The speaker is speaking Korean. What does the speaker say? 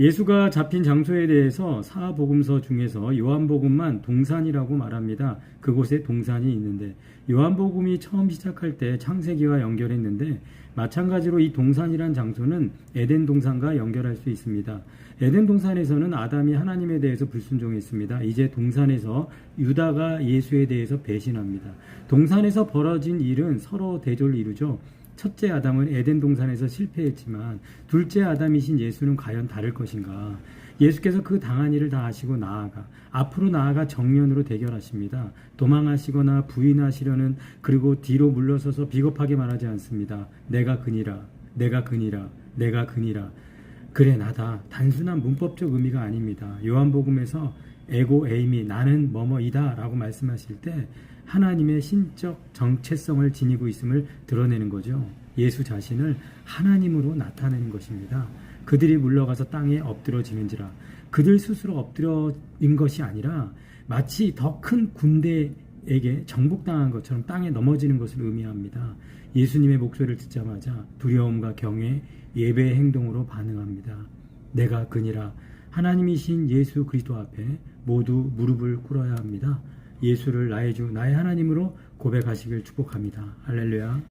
예수가 잡힌 장소에 대해서 사복음서 중에서 요한복음만 동산이라고 말합니다. 그곳에 동산이 있는데 요한복음이 처음 시작할 때 창세기와 연결했는데 마찬가지로 이 동산이란 장소는 에덴 동산과 연결할 수 있습니다. 에덴 동산에서는 아담이 하나님에 대해서 불순종했습니다. 이제 동산에서 유다가 예수에 대해서 배신합니다. 동산에서 벌어진 일은 서로 대조를 이루죠. 첫째 아담은 에덴 동산에서 실패했지만 둘째 아담이신 예수는 과연 다를 것인가? 예수께서 그 당한 일을 다 아시고 나아가 앞으로 나아가 정면으로 대결하십니다. 도망하시거나 부인하시려는 그리고 뒤로 물러서서 비겁하게 말하지 않습니다. 내가 그니라, 내가 그니라, 내가 그니라. 그래 나다. 단순한 문법적 의미가 아닙니다. 요한복음에서 에고 에임이 나는 뭐뭐이다라고 말씀하실 때 하나님의 신적 정체성을 지니고 있음을 드러내는 거죠. 예수 자신을 하나님으로 나타내는 것입니다. 그들이 물러가서 땅에 엎드러지는지라 그들 스스로 엎드려진 것이 아니라 마치 더 큰 군대에게 정복당한 것처럼 땅에 넘어지는 것을 의미합니다. 예수님의 목소리를 듣자마자 두려움과 경외, 예배의 행동으로 반응합니다. 내가 그니라 하나님이신 예수 그리스도 앞에 모두 무릎을 꿇어야 합니다. 예수를 나의 주, 나의 하나님으로 고백하시길 축복합니다. 할렐루야.